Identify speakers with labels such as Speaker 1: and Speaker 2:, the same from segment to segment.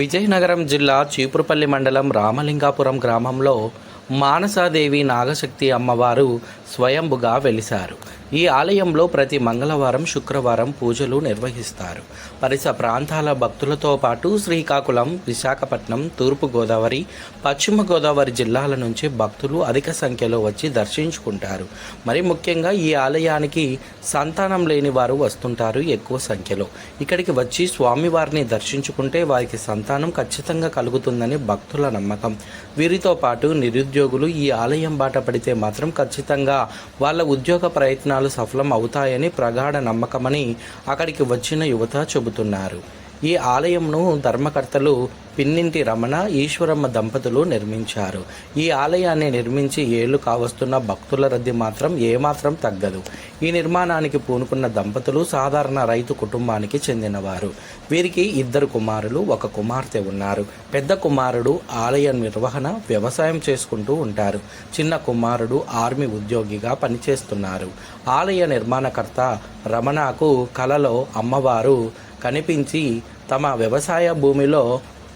Speaker 1: విజయనగరం జిల్లా చీపురుపల్లి మండలం రామలింగాపురం గ్రామంలో మానసాదేవి నాగశక్తి అమ్మవారు స్వయంభుగా వెలిశారు. ఈ ఆలయంలో ప్రతి మంగళవారం శుక్రవారం పూజలు నిర్వహిస్తారు. పరిసర ప్రాంతాల భక్తులతో పాటు శ్రీకాకుళం విశాఖపట్నం తూర్పుగోదావరి పశ్చిమ గోదావరి జిల్లాల నుంచి భక్తులు అధిక సంఖ్యలో వచ్చి దర్శించుకుంటారు. మరి ముఖ్యంగా ఈ ఆలయానికి సంతానం లేని వారు వస్తుంటారు ఎక్కువ సంఖ్యలో. ఇక్కడికి వచ్చి స్వామివారిని దర్శించుకుంటే వారికి సంతానం ఖచ్చితంగా కలుగుతుందని భక్తుల నమ్మకం. వీరితో పాటు ఉద్యోగులు ఈ ఆలయం బాట పడితే మాత్రం ఖచ్చితంగా వాళ్ళ ఉద్యోగ ప్రయత్నాలు సఫలం అవుతాయని ప్రగాఢ నమ్మకమని అక్కడికి వచ్చిన యువత చెబుతున్నారు. ఈ ఆలయంను ధర్మకర్తలు పిన్నింటి రమణ ఈశ్వరమ్మ దంపతులు నిర్మించారు. ఈ ఆలయాన్ని నిర్మించి ఏళ్ళు కావస్తున్న భక్తుల రద్దీ మాత్రం ఏమాత్రం తగ్గదు. ఈ నిర్మాణానికి పూనుకున్న దంపతులు సాధారణ రైతు కుటుంబానికి చెందినవారు. వీరికి ఇద్దరు కుమారులు ఒక కుమార్తె ఉన్నారు. పెద్ద కుమారుడు ఆలయ నిర్వహణ వ్యవసాయం చేసుకుంటూ ఉంటారు. చిన్న కుమారుడు ఆర్మీ ఉద్యోగిగా పనిచేస్తున్నారు. ఆలయ నిర్మాణకర్త రమణకు కలలో అమ్మవారు కనిపించి తమ వ్యవసాయ భూమిలో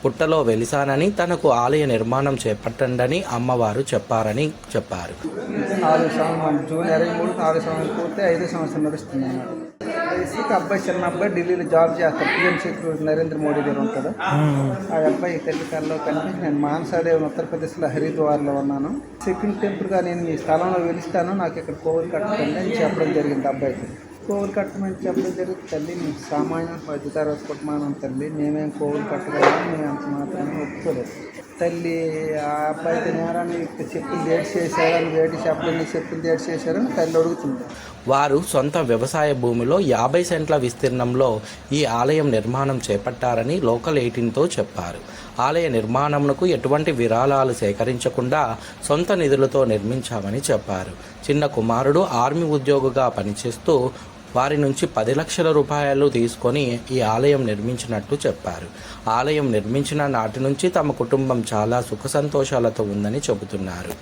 Speaker 1: పుట్టలో వెలిసానని తనకు ఆలయ నిర్మాణం చేపట్టండని అమ్మవారు చెప్పారని చెప్పారు.
Speaker 2: ఆరు సంవత్సరం జూన్ ఇరవై మూడు నాలుగు సంవత్సరాలు పూర్తి సంవత్సరం నడుస్తుంది. అబ్బాయి చిన్న అబ్బాయి ఢిల్లీలో జాబ్ చేస్తారు పిఎం సెక్యూరిటీ నరేంద్ర మోడీ గారు ఉంటాడు. ఆ అబ్బాయి తల్లి కనిపించి నేను మానసాదేవిని ఉత్తరప్రదేశ్లో హరిద్వార్లో ఉన్నాను. సెకండ్ టెంపుల్గా నేను మీ స్థలంలో వెలుస్తాను. నాకు ఇక్కడ కోవిల్ కట్టండి అని చెప్పడం జరిగింది అబ్బాయికి. కోవిల్ కట్టమని చెప్పడం జరిగింది తల్లి. నీకు సామాన్య మధ్యతరగతి కుటుంబానం తల్లి. మేమేం కోవిల్ కట్టగలం మేము అంత మాత్రమే ఒప్పుకోలేదు. తల్లి ఆ అబ్బాయికి నేరాన్ని చెప్పిన డేట్ చేశారని వేటి చెప్పలేని చెప్పిన డేట్ చేశారని తల్లి అడుగుతుంది.
Speaker 1: వారు సొంత వ్యవసాయ భూమిలో యాభై సెంట్ల విస్తీర్ణంలో ఈ ఆలయం నిర్మాణం చేపట్టారని లోకల్ ఎయిటీన్తో చెప్పారు. ఆలయ నిర్మాణంకు ఎటువంటి విరాళాలు సేకరించకుండా సొంత నిధులతో నిర్మించామని చెప్పారు. చిన్న కుమారుడు ఆర్మీ ఉద్యోగిగా పనిచేస్తూ వారి నుంచి పది లక్షల రూపాయలు తీసుకొని ఈ ఆలయం నిర్మించినట్టు చెప్పారు. ఆలయం నిర్మించిన నాటి నుంచి తమ కుటుంబం చాలా సుఖ సంతోషాలతో ఉందని చెబుతున్నారు.